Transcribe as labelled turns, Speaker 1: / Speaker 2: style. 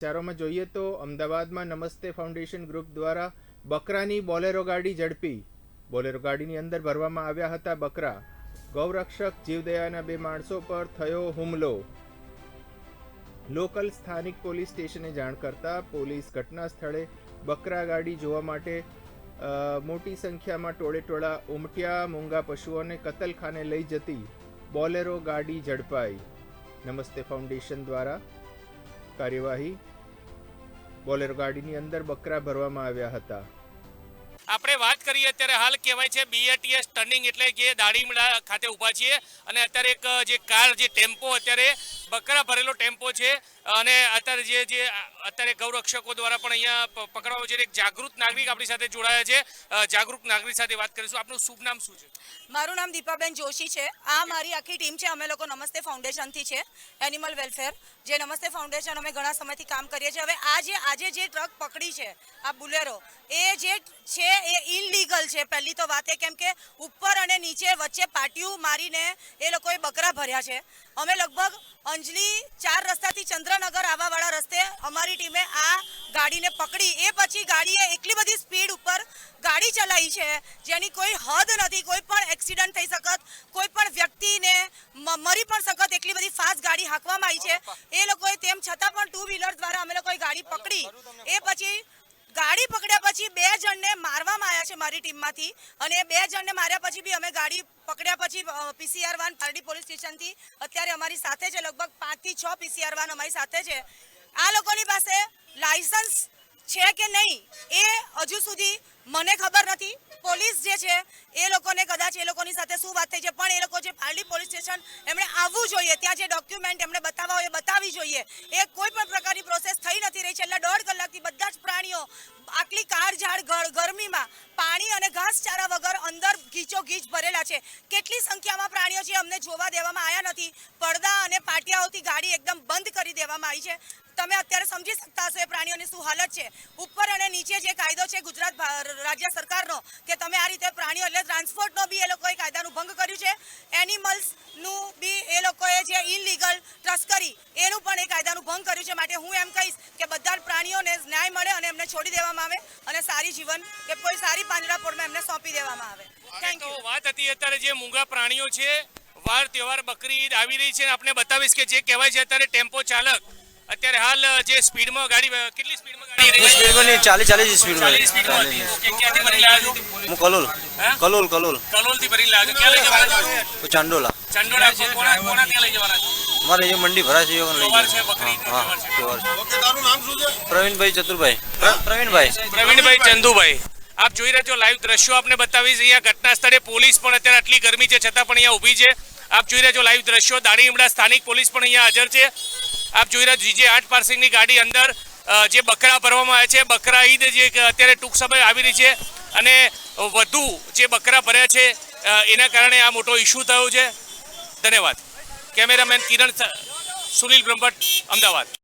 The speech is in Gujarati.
Speaker 1: વિચારોમાં જોઈએ તો અમદાવાદમાં નમસ્તે ફાઉન્ડેશન ગ્રુપ દ્વારા બકરાની બોલેરો ગાડી ઝડપી. બોલેરો ગાડીની અંદર ભરવામાં આવ્યા હતા બકરા. ગૌરક્ષક જીવદયાના બે માણસો પર થયો હુમલો. લોકલ સ્થાનિક પોલીસ સ્ટેશને જાણ કરતા પોલીસ ઘટના સ્થળે બકરા ગાડી જોવા માટે મોટી સંખ્યામાં ટોળે ટોળા ઉમટ્યા, મૂંગા પશુઓને કતલખાને લઈ જતી બોલેરો ગાડી ઝડપાઈ. નમસ્તે ફાઉન્ડેશન દ્વારા કાર્યવાહી બોલેરો ગાડીની અંદર બકરા ભરવામાં આવ્યા હતા.
Speaker 2: આપણે વાત કરીએ અત્યારે હાલ કહેવાય છે બીએટીએસ ટર્નિંગ એટલે કે દાડીમડા ખાતે ઊભા છીએ અને અત્યારે એક, જે કાર, જે ટેમ્પો અત્યારે બકરા ભરેલો ટેમ્પો છે. અને અત્યારે જે જે અત્યારે ગૌરક્ષકો દ્વારા પણ અહીંયા પ- પકડવામાં છે. એક જાગૃત નાગરિક આપણી સાથે જોડાયા છે. જાગૃત નાગરિક સાથે વાત કરીશું. આપનું શુભ નામ શું છે?
Speaker 3: મારું નામ દીપાબેન જોશી છે. આ મારી આખી ટીમ છે. અમે લોકો નમસ્તે ફાઉન્ડેશનથી છે. Animal welfare. જે નમસ્તે ફાઉન્ડેશન અમે ઘણા સમયથી કામ કરીએ છીએ. હવે આ જે આજે જે ટ્રક પકડી છે, આ બુલેરો, એ જે છે, એ ઇનલીગલ છે. પહેલી તો વાત એ કેમ કે ઉપર અને નીચે વચ્ચે પાટિયું મારીને એ લોકોએ બકરા ભર્યા છે. અમે લગભગ અંજલી ચાર રસ્તાથી ચંદ્રનગર આવવાવાળા રસ્તે અમારી ટીમે આ ગાડીને પકડી. એ પછી ગાડીએ એટલી બધી સ્પીડ ઉપર ગાડી ચલાવી છે, જેની કોઈ હદ નથી, કોઈ પણ એક્સિડન્ટ થઈ શકત, કોઈ પણ વ્યક્તિને મરી પણ શકત એટલી બધી ફાસ્ટ ગાડી હાંકવામાં આવી છે. એ લોકોએ તેમ છતાં પણ ટુ વ્હીલર દ્વારા અમે લોકોએ ગાડી પકડી. એ પછી ગાડી પકડ્યા પછી બે જણને મારવામાં આવ્યા છે મારી ટીમમાંથી. અને બે જણને માર્યા પછી બી અમે ગાડી પકડ્યા પછી પીસીઆર વાન પારડી પોલીસ સ્ટેશનથી. અત્યારે અમારી સાથે છે લગભગ પાંચથી છ પીસીઆર વાન અમારી સાથે છે. આ લોકોની પાસે લાયસન્સ છે કે નહીં એ હજુ સુધી મને ખબર નથી. પોલીસ જે છે એ લોકોને કદાચ એ લોકોની સાથે શું વાત થઈ છે, પણ એ લોકો જે પારડી પોલીસ સ્ટેશન એમણે આવવું જોઈએ, ત્યાં જે ડોક્યુમેન્ટ એમણે બતાવવા હોય એ બતાવવી જોઈએ. એ કોઈ પણ પ્રકારની પ્રોસેસ થઈ નથી રહી. છેલ્લા દોઢ કલાકથી બધા જ પ્રાણીઓ આટલી કાળઝાળ ઝાડ ગરમીમાં પાણી અને ઘાસચારા વગર અંદર ગીચો ગીચ ભરેલા છે. કેટલી સંખ્યામાં પ્રાણીઓ છે અમને જોવા દેવામાં આવ્યા નથી. પડદા અને પાટિયાઓથી ગાડી એકદમ બંધ કરી દેવામાં આવી છે. તમે અત્યારે સમજી શકતા હશો એ પ્રાણીઓની શું હાલત છે. ઉપર અને નીચે જે કાયદો છે ગુજરાત રાજ્ય સરકારનો કે તમે આ રીતે પ્રાણીઓ એટલે ટ્રાન્સપોર્ટનો બી એ લોકોએ કાયદાનું ભંગ કર્યું છે. એનિમલ્સનું બી એ લોકોએ જે ઇનલીગલ કરી, એનું પણ એ કાયદાનું ભંગ કર્યું છે. માટે હું એમ કહીશ કે બધા પ્રાણીઓને ન્યાય મળે અને એમને છોડી દેવામાં આવે અને સારી જીવન કે કોઈ સારી પાંજરાપોળમાં એમને સોંપી દેવામાં આવે. થેન્ક યુ
Speaker 2: વાત હતી અત્યારે જે મૂંગા પ્રાણીઓ છે વાર તહેવાર બકરી ઈદ આવી રહી છે અને આપણે બતાવીશ કે જે કહેવાય છે અત્યારે ટેમ્પો ચાલક. અત્યારે હાલ જે સ્પીડમાં ગાડી કેટલી સ્પીડમાં ગાડી રહી
Speaker 4: સ્પીડમાં નહીં ચાલીસ ચાલીસ સ્પીડ
Speaker 2: સ્પીડમાં ક્યાંથી ભરી લાવ્યા
Speaker 4: હું કલોલ? કલોલ કલોલ.
Speaker 2: કલોલથી ભરી લાવ્યા ક્યાં લઈ જવાના
Speaker 4: ચાંડોલા
Speaker 2: ચાંડોલા કોના ત્યાં લઈ જવાના છો?
Speaker 4: મારે એ મંડી ભરાશે છે લઈ હા.
Speaker 2: છે.
Speaker 4: પ્રવીણભાઈ ચતુરભાઈ. પ્રવીણભાઈ.
Speaker 2: પ્રવીણભાઈ ચંદુભાઈ. આપ જોઈ રહ્યા છો લાઈવ દ્રશ્યો આપને બતાવીશ. અહીંયા ઘટના સ્થળે પોલીસ પણ અત્યારે આટલી ગરમી છે છતાં પણ અહીંયા ઊભી છે. આપ જોઈ રહ્યા છો લાઈવ દ્રશ્યો. દાણીમડા સ્થાનિક પોલીસ પણ અહીંયા હાજર છે. આપ જોઈ રહ્યા જીજે આઠ પાર્સિંગની ગાડી અંદર જે બકરા ભરવામાં આવે છે. બકરા ઈદ જે અત્યારે ટૂંક સમય આવી રહી છે અને વધુ જે બકરા ભર્યા છે એના કારણે આ મોટો ઇસ્યુ થયો છે. ધન્યવાદ. કેમેરામેન કિરણ સુનિલ બ્રહ્મભટ્ટ અમદાવાદ.